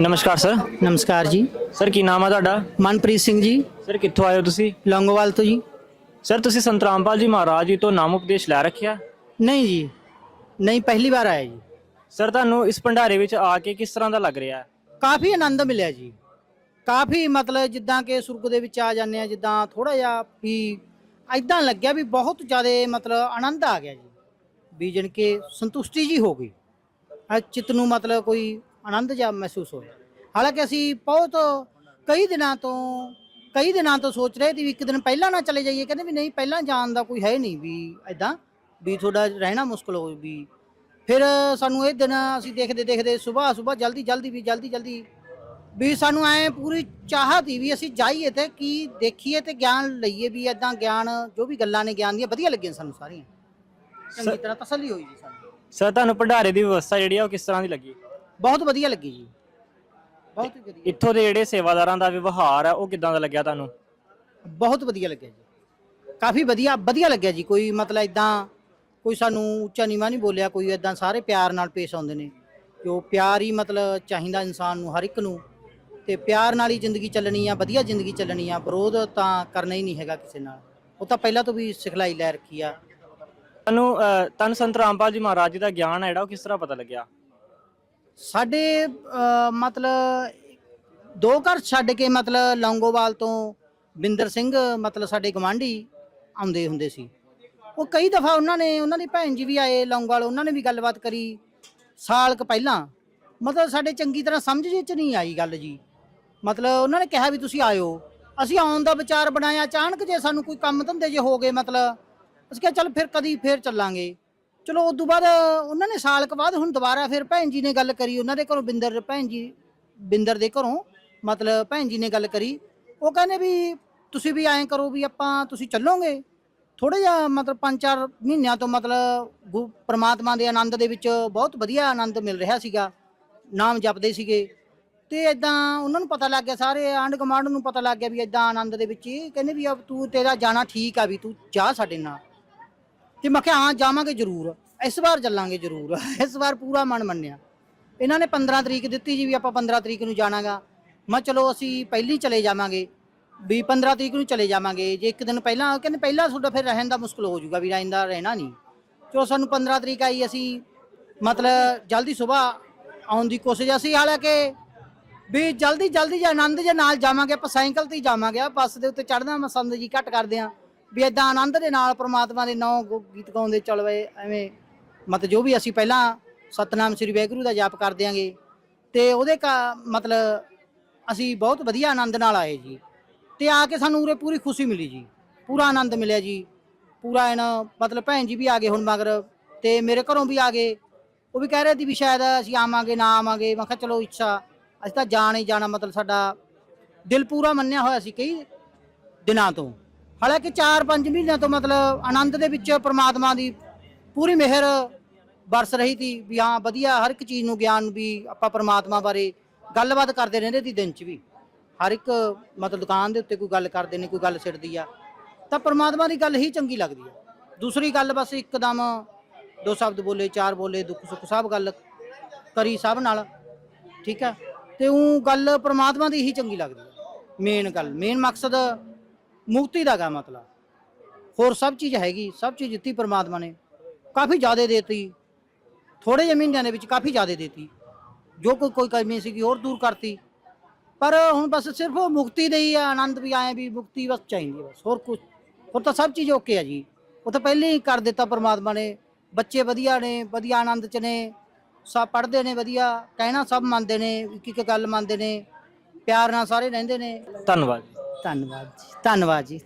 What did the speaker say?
ਨਮਸਕਾਰ ਸਰ। ਨਮਸਕਾਰ ਜੀ। ਸਰ ਕੀ ਨਾਮ ਹੈ ਤੁਹਾਡਾ? ਮਨਪ੍ਰੀਤ ਸਿੰਘ ਜੀ। ਸਰ ਕਿੱਥੋਂ ਆਏ ਹੋ ਤੁਸੀਂ? ਲੌਂਗੋਵਾਲ ਤੋਂ ਜੀ। ਸਰ ਤੁਸੀਂ ਸੰਤ ਰਾਮਪਾਲ ਜੀ ਮਹਾਰਾਜ ਜੀ ਤੋਂ ਨਾਮ ਉਪਦੇਸ਼ ਲੈ ਰੱਖਿਆ? ਨਹੀਂ ਜੀ। ਨਹੀਂ ਪਹਿਲੀ ਵਾਰ ਆਇਆ ਜੀ। ਸਰ ਤੁਹਾਨੂੰ ਇਸ ਭੰਡਾਰੇ ਵਿੱਚ ਆ ਕੇ ਕਿਸ ਤਰ੍ਹਾਂ ਦਾ ਲੱਗ ਰਿਹਾ? ਹੈ ਕਾਫੀ ਆਨੰਦ ਮਿਲਿਆ ਜੀ। ਕਾਫੀ ਮਤਲਬ ਜਿੱਦਾਂ ਕਿ ਸੁਰਗ ਦੇ ਵਿੱਚ ਆ ਜਾਂਦੇ ਆ ਜਿੱਦਾਂ ਥੋੜਾ ਜਿਹਾ ਵੀ ਐਦਾਂ ਲੱਗਿਆ ਵੀ ਬਹੁਤ ਜ਼ਿਆਦਾ ਮਤਲਬ ਆਨੰਦ ਆ ਗਿਆ ਜੀ। ਵੀ ਜਣ ਕੇ ਸੰਤੁਸ਼ਟੀ ਜੀ ਹੋ ਗਈ। ਆ ਚਿੱਤ ਨੂੰ ਮਤਲਬ ਕੋਈ ਆਨੰਦ ਜਿਹਾ ਮਹਿਸੂਸ ਹੋਇਆ ਹਾਲਾਂਕਿ ਅਸੀਂ ਬਹੁਤ ਕਈ ਦਿਨਾਂ ਤੋਂ ਕਈ ਦਿਨਾਂ ਤੋਂ ਸੋਚ ਰਹੇ ਸੀ ਵੀ ਇੱਕ ਦਿਨ ਪਹਿਲਾਂ ਨਾ ਚਲੇ ਜਾਈਏ। ਕਹਿੰਦੇ ਵੀ ਨਹੀਂ ਪਹਿਲਾਂ ਜਾਣ ਦਾ ਕੋਈ ਹੈ ਨਹੀਂ ਵੀ ਐਦਾਂ ਵੀ ਥੋੜਾ ਰਹਿਣਾ ਮੁਸ਼ਕਲ ਹੋ ਵੀ। ਫਿਰ ਸਾਨੂੰ ਇਹ ਦਿਨ ਅਸੀਂ ਦੇਖਦੇ ਦੇਖਦੇ ਸਵੇਰ ਸਵੇਰ ਜਲਦੀ ਜਲਦੀ ਵੀ ਜਲਦੀ ਜਲਦੀ ਵੀ ਸਾਨੂੰ ਐ ਪੂਰੀ ਚਾਹਤ ਸੀ ਵੀ ਅਸੀਂ ਜਾਈਏ ਤੇ ਕੀ ਦੇਖੀਏ ਤੇ ਗਿਆਨ ਲਈਏ ਵੀ ਐਦਾਂ ਗਿਆਨ ਜੋ ਵੀ ਗੱਲਾਂ ਨੇ ਗਿਆਨ ਦੀਆਂ ਵਧੀਆ ਲੱਗੀਆਂ ਸਾਨੂੰ ਸਾਰੀਆਂ। ਚੰਗੀ ਤਰ੍ਹਾਂ ਤਸੱਲੀ ਹੋਈ ਜੀ ਸਾਨੂੰ। ਸਰ ਤੁਹਾਨੂੰ ਭੰਡਾਰੇ ਦੀ ਵਿਵਸਥਾ ਜਿਹੜੀ ਆ ਉਹ ਕਿਸ ਤਰ੍ਹਾਂ ਦੀ ਲੱਗੀ? ਬਹੁਤ ਵਧੀਆ ਲੱਗੀ ਜੀ। ਬਹੁਤ ਹੀ ਵਧੀਆ। ਇੱਥੋਂ ਦੇ ਜਿਹੜੇ ਸੇਵਾਦਾਰਾਂ ਦਾ ਵਿਵਹਾਰ ਹੈ ਉਹ ਕਿਦਾਂ ਦਾ ਲੱਗਿਆ ਤੁਹਾਨੂੰ? ਬਹੁਤ ਵਧੀਆ ਲੱਗਿਆ ਜੀ। ਕਾਫੀ ਵਧੀਆ ਵਧੀਆ ਲੱਗਿਆ ਜੀ। ਕੋਈ ਮਤਲਬ ਇਦਾਂ ਕੋਈ ਸਾਨੂੰ ਉੱਚਾ ਨੀਵਾਂ ਨਹੀਂ ਬੋਲਿਆ ਕੋਈ ਇਦਾਂ ਸਾਰੇ ਪਿਆਰ ਨਾਲ ਪੇਸ਼ ਆਉਂਦੇ ਨੇ। ਕਿ ਉਹ ਪਿਆਰ ਹੀ ਮਤਲਬ ਚਾਹੀਦਾ ਇਨਸਾਨ ਨੂੰ ਹਰ ਇੱਕ ਨੂੰ। ਤੇ ਪਿਆਰ ਨਾਲ ਹੀ ਜ਼ਿੰਦਗੀ ਚੱਲਣੀ ਆ ਵਧੀਆ ਜ਼ਿੰਦਗੀ ਚੱਲਣੀ ਆ ਵਿਰੋਧ ਤਾਂ ਕਰਨਾ ਹੀ ਨਹੀਂ ਹੈਗਾ ਕਿਸੇ ਨਾਲ। ਉਹ ਤਾਂ ਪਹਿਲਾਂ ਤੋਂ ਵੀ ਸਿਖਲਾਈ ਲੈ ਰੱਖੀ ਆ। ਤੁਹਾਨੂੰ ਅਹ, ਤੁਹਾਨੂੰ ਸੰਤ ਰਾਮਪਾਲ ਜੀ ਮਹਾਰਾਜ ਜੀ ਦਾ ਗਿਆਨ ਹੈ ਜਿਹੜਾ ਉਹ ਕਿਸ ਤਰ੍ਹਾਂ ਪਤਾ ਲੱਗਿਆ? ਸਾਡੇ ਅਹ, ਮਤਲਬ ਦੋ ਘਰ ਛੱਡ ਕੇ ਮਤਲਬ ਲੌਂਗੋਵਾਲ ਤੋਂ ਬਿੰਦਰ ਸਿੰਘ ਮਤਲਬ ਸਾਡੇ ਗਵਾਂਢੀ ਆਉਂਦੇ ਹੁੰਦੇ ਸੀ। ਉਹ ਕਈ ਦਫਾ ਉਹਨਾਂ ਨੇ ਉਹਨਾਂ ਦੀ ਭੈਣ ਜੀ ਵੀ ਆਏ ਲੌਂਗੋਵਾਲ ਉਹਨਾਂ ਨੇ ਵੀ ਗੱਲਬਾਤ ਕਰੀ ਸਾਲ ਕੁ ਪਹਿਲਾਂ। ਮਤਲਬ ਸਾਡੇ ਚੰਗੀ ਤਰ੍ਹਾਂ ਸਮਝ 'ਚ ਨਹੀਂ ਆਈ ਗੱਲ ਜੀ। ਮਤਲਬ ਉਹਨਾਂ ਨੇ ਕਿਹਾ ਵੀ ਤੁਸੀਂ ਆਇਓ। ਅਸੀਂ ਆਉਣ ਦਾ ਵਿਚਾਰ ਬਣਾਇਆ ਅਚਾਨਕ ਜੇ ਸਾਨੂੰ ਕੋਈ ਕੰਮ ਧੰਦੇ ਜੇ ਹੋ ਗਏ ਮਤਲਬ ਅਸੀਂ ਕਿਹਾ ਚੱਲ ਫਿਰ ਕਦੀ ਫਿਰ ਚੱਲਾਂਗੇ। ਚਲੋ ਉਸ ਤੋਂ ਬਾਅਦ ਉਹਨਾਂ ਨੇ ਸਾਲ ਕੁ ਬਾਅਦ ਹੁਣ ਦੁਬਾਰਾ ਫਿਰ ਭੈਣ ਜੀ ਨੇ ਗੱਲ ਕਰੀ, ਉਹਨਾਂ ਦੇ ਘਰੋਂ ਬਿੰਦਰ, ਭੈਣ ਜੀ ਬਿੰਦਰ ਦੇ ਘਰੋਂ, ਮਤਲਬ ਭੈਣ ਜੀ ਨੇ ਗੱਲ ਕਰੀ। ਉਹ ਕਹਿੰਦੇ ਵੀ ਤੁਸੀਂ ਵੀ ਐਂ ਕਰੋ ਵੀ ਆਪਾਂ ਤੁਸੀਂ ਚੱਲੋਗੇ। ਥੋੜਾ ਜਿਹਾ ਮਤਲਬ 5-4 ਮਹੀਨਿਆਂ ਤੋਂ ਮਤਲਬ ਗੁ- ਪ੍ਰਮਾਤਮਾ ਦੇ ਆਨੰਦ ਦੇ ਵਿੱਚ ਬਹੁਤ ਵਧੀਆ ਆਨੰਦ ਮਿਲ ਰਿਹਾ ਸੀਗਾ। ਨਾਮ ਜਪਦੇ ਸੀਗੇ। ਤੇ ਇਦਾਂ ਉਹਨਾਂ ਨੂੰ ਪਤਾ ਲੱਗ ਗਿਆ, ਸਾਰੇ ਆਂਢ ਗੁਆਂਢ ਨੂੰ ਪਤਾ ਲੱਗ ਗਿਆ ਵੀ ਇਦਾਂ ਆਨੰਦ ਦੇ ਵਿੱਚ ਹੀ ਕਹਿੰਦੇ ਵੀ ਅਬ ਤੂੰ ਤੇਰਾ ਜਾਣਾ ਠੀਕ ਆ ਵੀ ਤੂੰ ਜਾ ਸਾਡੇ ਨਾਲ। ਤੇ ਮੈਂ ਕਿਹਾ, ਹਾਂ, ਜਾਵਾਂਗੇ ਜ਼ਰੂਰ। ਇਸ ਵਾਰ ਚੱਲਾਂਗੇ ਜ਼ਰੂਰ। ਇਸ ਵਾਰ ਪੂਰਾ ਮਨ ਮੰਨਿਆ। ਇਹਨਾਂ ਨੇ 15 ਤਰੀਕ ਦਿੱਤੀ ਜੀ ਵੀ ਆਪਾਂ 15 ਤਰੀਕ ਨੂੰ ਜਾਣਾਗਾ। ਮੈਂ ਚਲੋ, ਅਸੀਂ ਪਹਿਲੀ ਚਲੇ ਜਾਵਾਂਗੇ। ਵੀ 15 ਤਰੀਕ ਨੂੰ ਚਲੇ ਜਾਵਾਂਗੇ। ਜੇ ਇੱਕ ਦਿਨ ਪਹਿਲਾਂ ਕਹਿੰਦੇ ਪਹਿਲਾਂ ਤੁਹਾਡਾ ਫਿਰ ਰਹਿਣ ਦਾ ਮੁਸ਼ਕਲ ਹੋ ਜਾਊਗਾ ਵੀ ਰਹਿੰਦਾ ਰਹਿਣਾ ਨਹੀਂ। ਚਲੋ, ਸਾਨੂੰ 15 ਤਰੀਕ ਆਈ, ਅਸੀਂ ਮਤਲਬ ਜਲਦੀ ਸਵੇਰ ਆਉਣ ਦੀ ਕੋਸ਼ਿਸ਼ ਅਸੀਂ ਹਾਲਾਂਕਿ ਵੀ ਜਲਦੀ ਜਲਦੀ ਜੇ ਆਨੰਦ ਜੇ ਨਾਲ ਜਾਵਾਂਗੇ। ਆਪਾਂ ਸਾਈਕਲ ਤੇ ਹੀ ਜਾਵਾਂਗੇ। ਆ ਬੱਸ ਦੇ ਉੱਤੇ ਚੜਨਾ ਮਸੰਦ ਜੀ ਘੱਟ ਕਰਦੇ ਆ। ਵੀ ਇਦਾਂ ਆਨੰਦ ਦੇ ਨਾਲ ਪ੍ਰਮਾਤਮਾ ਦੇ ਨਾਂ ਗੀਤ ਗਾਉਂਦੇ ਚੱਲਵੇ ਐਵੇਂ ਮਤ ਜੋ ਵੀ ਅਸੀਂ ਪਹਿਲਾਂ ਸਤਨਾਮ ਸ੍ਰੀ ਵਾਹਿਗੁਰੂ ਦਾ ਜਾਪ ਕਰ ਦਿਆਂਗੇ, ਤੇ ਉਹਦੇ ਕਾ- ਮਤਲਬ ਅਸੀਂ ਬਹੁਤ ਵਧੀਆ ਆਨੰਦ ਨਾਲ ਆਏ ਜੀ, ਤੇ ਆ ਕੇ ਸਾਨੂੰ ਉਰੇ ਪੂਰੀ ਖੁਸ਼ੀ ਮਿਲੀ ਜੀ, ਪੂਰਾ ਆਨੰਦ ਮਿਲਿਆ ਜੀ, ਪੂਰਾ ਇਹਨਾਂ ਮਤਲਬ ਭੈਣ ਜੀ ਵੀ ਆ ਗਏ ਹੁਣ ਮਗਰ, ਤੇ ਮੇਰੇ ਘਰੋਂ ਵੀ ਆ ਗਏ, ਉਹ ਵੀ ਕਹਿ ਰਹੇ ਸੀ ਵੀ ਸ਼ਾਇਦ ਅਸੀਂ ਆਵਾਂਗੇ, ਨਾ ਆਵਾਂਗੇ, ਮੈਂ ਕਿਹਾ ਚਲੋ ਇੱਛਾ, ਅਸੀਂ ਤਾਂ ਜਾਣ ਹੀ ਜਾਣਾ, ਮਤਲਬ ਸਾਡਾ ਦਿਲ ਪੂਰਾ ਮੰਨਿਆ ਹੋਇਆ ਸੀ ਕਈ ਦਿਨਾਂ ਤੋਂ। ਹਾਲਾਂਕਿ 4-5 ਮਹੀਨਿਆਂ ਤੋਂ ਮਤਲਬ ਆਨੰਦ ਦੇ ਵਿੱਚ ਪ੍ਰਮਾਤਮਾ ਦੀ ਪੂਰੀ ਮਿਹਰ ਬਰਸ ਰਹੀ ਸੀ ਵੀ ਹਾਂ, ਵਧੀਆ ਹਰ ਇੱਕ ਚੀਜ਼ ਨੂੰ ਗਿਆਨ ਵੀ ਆਪਾਂ ਪ੍ਰਮਾਤਮਾ ਬਾਰੇ ਗੱਲਬਾਤ ਕਰਦੇ ਰਹਿੰਦੇ ਸੀ ਦਿਨ 'ਚ ਵੀ। ਹਰ ਇੱਕ ਮਤਲਬ ਦੁਕਾਨ ਦੇ ਉੱਤੇ ਕੋਈ ਗੱਲ ਕਰਦੇ ਨੇ, ਕੋਈ ਗੱਲ ਛਿੜਦੀ ਆ, ਤਾਂ ਪ੍ਰਮਾਤਮਾ ਦੀ ਗੱਲ ਹੀ ਚੰਗੀ ਲੱਗਦੀ ਆ। ਦੂਸਰੀ ਗੱਲ ਬਸ ਇੱਕਦਮ ਦੋ ਸ਼ਬਦ ਬੋਲੇ, ਚਾਰ ਬੋਲੇ, ਦੁੱਖ ਸੁੱਖ ਸਭ ਗੱਲ ਕਰੀ ਸਭ ਨਾਲ, ਠੀਕ ਆ? ਤੇ ਉਹ ਗੱਲ ਪ੍ਰਮਾਤਮਾ ਦੀ ਹੀ ਚੰਗੀ ਲੱਗਦੀ ਆ। ਮੇਨ ਗੱਲ ਮੇਨ ਮਕਸਦ ਮੁਕਤੀ ਦਾ ਗਾ ਮਤਲਬ। ਹੋਰ ਸਭ ਚੀਜ਼ ਹੈਗੀ ਸਭ ਚੀਜ਼ ਦਿੱਤੀ ਪ੍ਰਮਾਤਮਾ ਨੇ। ਕਾਫੀ ਜ਼ਿਆਦਾ ਦੇਤੀ। ਥੋੜੇ ਜਿਹੇ ਮਹੀਨਿਆਂ ਦੇ ਵਿੱਚ ਕਾਫੀ ਜ਼ਿਆਦਾ ਦੇਤੀ। ਜੋ ਕੋਈ ਕੋਈ ਕਮੀ ਸੀਗੀ ਹੋਰ ਦੂਰ ਕਰਤੀ। ਪਰ ਹੁਣ ਬਸ ਸਿਰਫ ਉਹ ਮੁਕਤੀ ਦੇ ਹੀ ਆ, ਆਨੰਦ ਵੀ ਆਏ ਵੀ ਮੁਕਤੀ ਬਸ ਚਾਹੀਦੀ ਹੈ ਬਸ। ਹੋਰ ਕੁਝ ਹੋਰ ਤਾਂ ਸਭ ਚੀਜ਼ ਓਕੇ ਆ ਜੀ। ਉਹ ਤਾਂ ਪਹਿਲੇ ਹੀ ਕਰ ਦਿੱਤਾ ਪ੍ਰਮਾਤਮਾ ਨੇ। ਬੱਚੇ ਵਧੀਆ ਨੇ ਵਧੀਆ ਆਨੰਦ ਚ ਨੇ। ਸਭ ਪੜ੍ਹਦੇ ਨੇ ਵਧੀਆ। ਕਹਿਣਾ ਸਭ ਮੰਨਦੇ ਨੇ ਇੱਕ ਇੱਕ ਗੱਲ ਮੰਨਦੇ ਨੇ। ਪਿਆਰ ਨਾਲ ਸਾਰੇ ਰਹਿੰਦੇ ਨੇ। ਧੰਨਵਾਦ ਧੰਨਵਾਦ ਜੀ ਧੰਨਵਾਦ ਜੀ।